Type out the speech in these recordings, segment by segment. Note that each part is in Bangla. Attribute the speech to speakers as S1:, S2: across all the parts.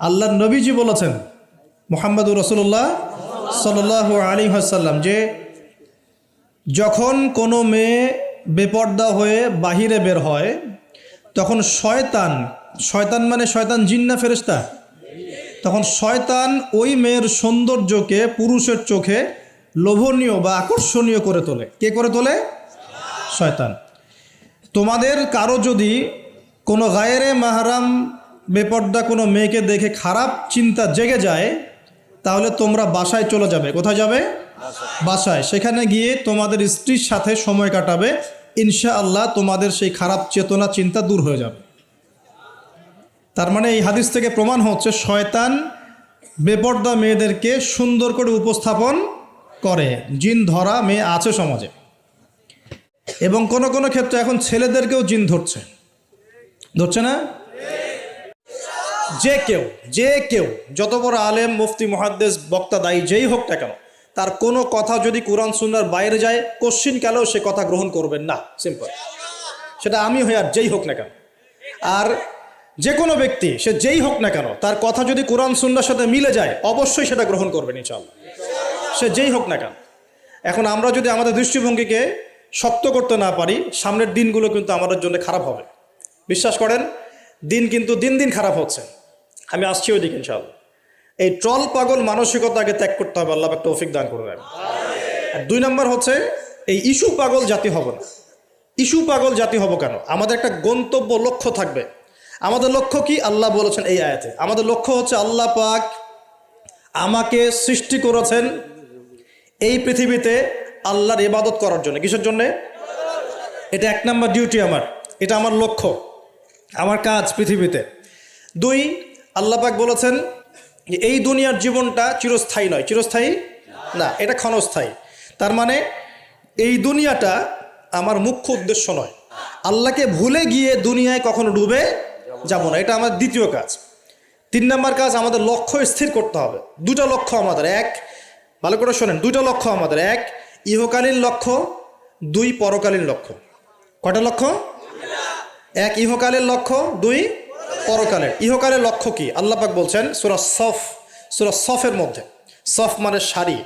S1: আল্লাহ নবীজি বলেছেন, মোহাম্মদুর রসুল্লাহ সাল আলী হাসাল্লাম যে যখন কোনো মেয়ে বেপর্দা হয়ে বাহিরে বের হয়, তখন শয়তান শয়তান মানে শয়তান জিন্না ফেরেস্তা তখন শয়তান ওই মেয়ের সৌন্দর্যকে পুরুষের চোখে লোভনীয় বা আকর্ষণীয় করে তোলে। কে করে তোলে? শয়তান। তোমাদের কারও যদি কোনো গায়েরে মাহারাম বেপর্দা কোনো মেয়েকে দেখে খারাপ চিন্তা জেগে যায়, তাহলে তোমরা বাসায় চলে যাবে। কোথায় যাবে? বাসায়। সেখানে গিয়ে তোমাদের স্ত্রীর সাথে সময় কাটাবে। ইনশা আল্লাহ তোমাদের সেই খারাপ চেতনা চিন্তা দূর হয়ে যাবে। তার মানে এই হাদিস থেকে প্রমাণ হচ্ছে শয়তান বেপর্দা মেয়েদেরকে সুন্দর করে উপস্থাপন করে। জিন ধরা মেয়ে আছে সমাজে। এবং কোনো কোনো ক্ষেত্রে এখন ছেলেদেরকেও জিন ধরছে। ধরছে না? যে কেউ যে কেউ, যত বড় আলেম, মুফতি মহাদ্দেশ বক্তা, দায়ী, যেই হোক না কেন, তার কোনো কথা যদি কোরআন, সুন্নার বাইরে যায়, কোশ্চিন কালেও সে কথা গ্রহণ করবেন না। সিম্পল সেটা আমি হয়ে আর যেই হোক না কেন। আর যে কোনো ব্যক্তি, সে যেই হোক না কেন, তার কথা যদি কোরআন, সুন্নার সাথে মিলে যায়, অবশ্যই সেটা গ্রহণ করবেন ইনশাল্লাহ সে যেই হোক না কেন। এখন আমরা যদি আমাদের দৃষ্টিভঙ্গিকে শক্ত করতে না পারি, সামনের দিনগুলো কিন্তু আমাদের জন্য খারাপ হবে। বিশ্বাস করেন, দিন কিন্তু দিন দিন খারাপ হচ্ছে। আমি আসছি ওই দিকে ইনশাল্লাহ এই ট্রল পাগল মানসিকতাকে ত্যাগ করতে হবে, আল্লাহ একটা অফিক দান করবেন আর দুই নম্বর হচ্ছে, এই ইস্যু পাগল জাতি হব না। ইস্যু পাগল জাতি হব কেন? আমাদের একটা গন্তব্য লক্ষ্য থাকবে। আমাদের লক্ষ্য কি? আল্লাহ বলেছেন এই আয়াতে। আমাদের লক্ষ্য হচ্ছে আল্লাহ পাক আমাকে সৃষ্টি করেছেন এই পৃথিবীতে আল্লাহর ইবাদত করার জন্য। কিসের জন্যে? এটা এক নম্বর ডিউটি আমার। এটা আমার লক্ষ্য, আমার কাজ পৃথিবীতে। দুই আল্লাহ পাক বলেছেন এই দুনিয়ার জীবনটা চিরস্থায়ী নয়। চিরস্থায়ী? না, এটা ক্ষণস্থায়ী। তার মানে এই দুনিয়াটা আমার মুখ্য উদ্দেশ্য নয়। আল্লাহকে ভুলে গিয়ে দুনিয়ায় কখনো ডুবে যাব না। এটা আমার দ্বিতীয় কাজ। তিন নম্বর কাজ, আমাদের লক্ষ্য স্থির করতে হবে। দুটো লক্ষ্য আমাদের এক। ভালো করে শোনেন, দুটো লক্ষ্য আমাদের এক। ইহকালীন লক্ষ্য, দুই পরকালীন লক্ষ্য। কটা লক্ষ্য? এক, ইহকালের লক্ষ্য, দুই পরকালের, ইহকালের লক্ষ্য কি? আল্লাহ পাক বলছেন, সুরা সফ, সুরা সফের মধ্যে। সফ মানে শাড়ি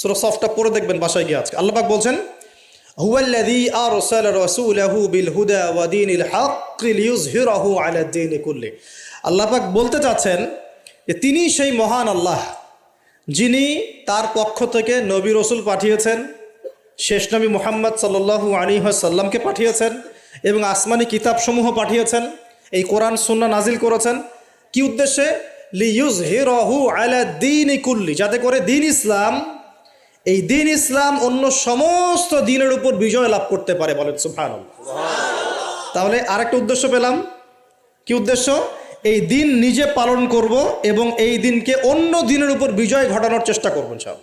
S1: সুরা সফটা পরে দেখবেন বাসায় গিয়ে আজকে। আল্লাহ পাক বলছেন, হুয়াল্লাযী আরসালা রাসূলাহু বিল হুদা ওয়া দীনিল হক লিইয়ুযহিরাহু আলা দ্বীনি কুল্লি। আল্লাহ পাক বলতে চাচ্ছেন যে, তিনি সেই মহান আল্লাহ, যিনি তার পক্ষ থেকে নবী রসুল পাঠিয়েছেন, শেষ নবী মুহাম্মদ সাল্লু আলী সাল্লামকে পাঠিয়েছেন এবং আসমানি কিতাবসমূহ পাঠিয়েছেন। এই কোরআন সুন্না নাজিল করেছেন। কি উদ্দেশ্যে? লিউজ হিরহু আলা দিন কুল্লি যাতে করে দিন ইসলাম এই দিন ইসলাম অন্য সমস্ত দিনের উপর বিজয় লাভ করতে পারে বলেন সুফান তাহলে আরেকটা উদ্দেশ্য পেলাম। কি উদ্দেশ্য? এই দিন নিজে পালন করব এবং এই দিনকে অন্য দিনের উপর বিজয় ঘটানোর চেষ্টা করব সব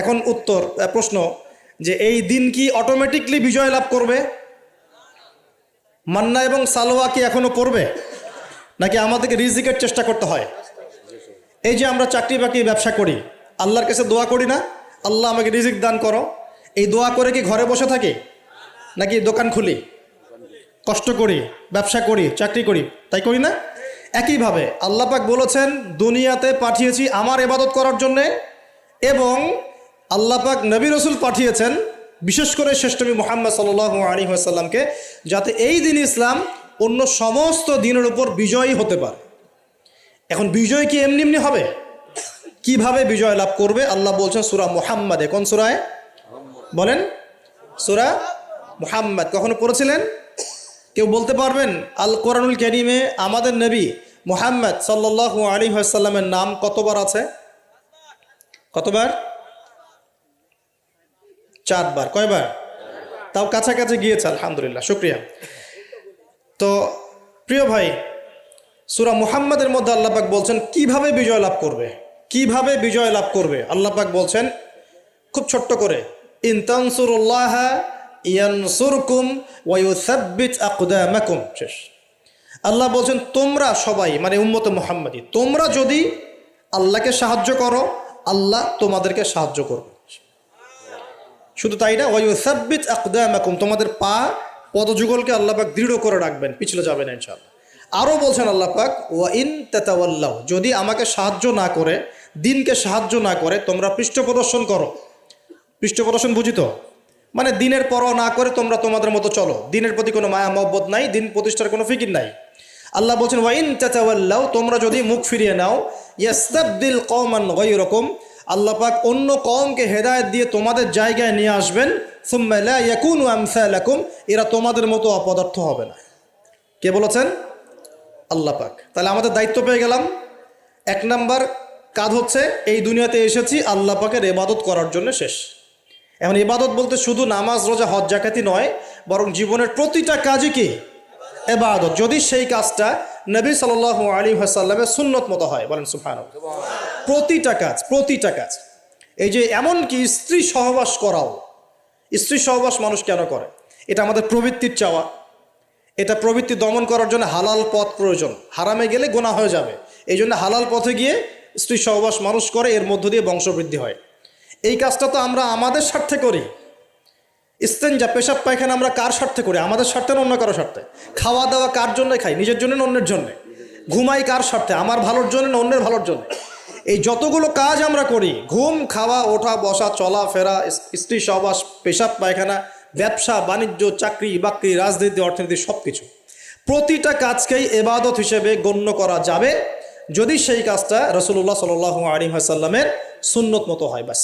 S1: এখন উত্তর প্রশ্ন যে এই দিন কি অটোমেটিকলি বিজয় লাভ করবে? মান্না এবং সালোয়া কি এখনও করবে? নাকি আমাদেরকে রিজিকের চেষ্টা করতে হয়? এই যে আমরা চাকরি বাকরি ব্যবসা করি, আল্লাহর কাছে দোয়া করি না? আল্লাহ আমাকে রিজিক দান করো। এই দোয়া করে কি ঘরে বসে থাকি? নাকি দোকান খুলি? কষ্ট করি, ব্যবসা করি, চাকরি করি, তাই করি না? একইভাবে আল্লাহ পাক বলেছেন, দুনিয়াতে পাঠিয়েছি আমার এবাদত করার জন্যে এবং আল্লাহ পাক নবী রসুল পাঠিয়েছেন বিশেষ করে শ্রেষ্ঠবী মোহাম্মদ সাল আলী আসাল্লামকে যাতে এই দিন ইসলাম অন্য সমস্ত দিনের উপর বিজয়ী হতে পারে। এখন বিজয় কি এমনি এমনি হবে? কীভাবে বিজয় লাভ করবে? আল্লাহ বলছেন সুরা মোহাম্মদে। কোন সুরায়? বলেন। সুরা মোহাম্মদ। কখনো পড়েছিলেন? কেউ বলতে পারবেন? আল কোরআনুল করিমে আমাদের নবী মোহাম্মদ সাল্লাল্লাহু আলী সাল্লামের নাম কতবার আছে? কতবার? চারবার। কয়বার? তাও কাছাকাছি গিয়েছে, আলহামদুলিল্লাহ, শুক্রিয়া। তো প্রিয় ভাই, সুরা মুহাম্মাদের মধ্যে আল্লাপাক বলছেন, কীভাবে বিজয় লাভ করবে? কীভাবে বিজয় লাভ করবে? আল্লাপাক বলছেন, খুব ছোট্ট করে ইনতানসুরুল্লাহ ইয়ানসুরকুম ওয়ায়ুসাব্বিত আকদামাকুম। শেষ। আল্লাহ বলছেন, তোমরা সবাই মানে উম্মত মুহাম্মাদি, তোমরা যদি আল্লাহকে সাহায্য করো, আল্লাহ তোমাদেরকে সাহায্য করবে। শুধু তাই না ওয়ায়ুসাব্বিত আকদামাকুম, তোমাদের পা পদযুগলকে আল্লাহ পাক দৃঢ় করে রাখবেন, পিছলে যাবে না ইনশাআল্লাহ। আরও বলছেন আল্লাহ পাক, ওয়া ইন তেতাওয়াল্লাহ যদি আমাকে সাহায্য না করে, দিনকে সাহায্য না করে, তোমরা পৃষ্ঠ প্রদর্শন করো। পৃষ্ঠ প্রদর্শন বুঝি তো? মানে দিনের পরও না করে তোমরা তোমাদের মতো চলো। দিনের প্রতি কোনো মায়া মহব্বত নাই, দিন প্রতিষ্ঠার কোনো ফিকির নাই। আল্লাহ বলছেন ওয়াইন তেতাওয়াল্লাহ তোমরা যদি মুখ ফিরিয়ে নাও, ইয়াস্তাবদিল কওমান গায়রাকুম আল্লাহ পাক অন্য কওমকে হেদায়েত দিয়ে তোমাদের জায়গায় নিয়ে আসবেন। সুম্মা লা ইয়াকুনু আমসালাকুম, এরা তোমাদের মতো অপদার্থ হবে না। কে বলেছেন? আল্লাহ পাক। তাহলে আমাদের দায়িত্ব পেয়ে গেলাম। এক নাম্বার কাজ হচ্ছে, এই দুনিয়াতে এসেছি, আল্লাহ পাকের এবাদত করার জন্য শেষ। এখন ইবাদত বলতে শুধু নামাজ, রোজা, হজ জাকাতি নয়, বরং জীবনের প্রতিটা কাজই কি? এবাদত যদি সেই কাজটা নবী সাল আলী হাসাল্লামের সুন্নত মতো হয়, বলেন সুফান প্রতিটা কাজ প্রতিটা কাজ। এই যে এমনকি স্ত্রী সহবাস করাও, স্ত্রী সহবাস মানুষ কেন করে? এটা আমাদের প্রবৃত্তির চাওয়া। এটা প্রবৃত্তি দমন করার জন্য হালাল পথ প্রয়োজন। হারামে গেলে গোনা হয়ে যাবে। এই জন্য হালাল পথে গিয়ে স্ত্রী সহবাস মানুষ করে, এর মধ্য দিয়ে বংশবৃদ্ধি হয়। এই কাজটা তো আমরা আমাদের স্বার্থে করি। ইস্তেঞ্জা পেশাব পায়খানা আমরা কার স্বার্থে করি? আমাদের স্বার্থে না অন্য কারও স্বার্থে? খাওয়া দাওয়া কার জন্য খাই? নিজের জন্য না অন্যের জন্য? ঘুমাই কার স্বার্থে? আমার ভালোর জন্য না অন্যের ভালোর জন্য? এই যতগুলো কাজ আমরা করি, ঘুম, খাওয়া, ওঠা, বসা, চলা, ফেরা, স্ত্রী, সহবাস, পেশাব, পায়খানা, ব্যবসা, বাণিজ্য, চাকরি, বাকরি, রাজনীতি, অর্থনীতি সব কিছু প্রতিটা কাজকেই এবাদত হিসেবে গণ্য করা যাবে, যদি সেই কাজটা রসুল্লাহ সাল আলী হাসাল্লামের সুন্নত মতো হয়, ব্যাস।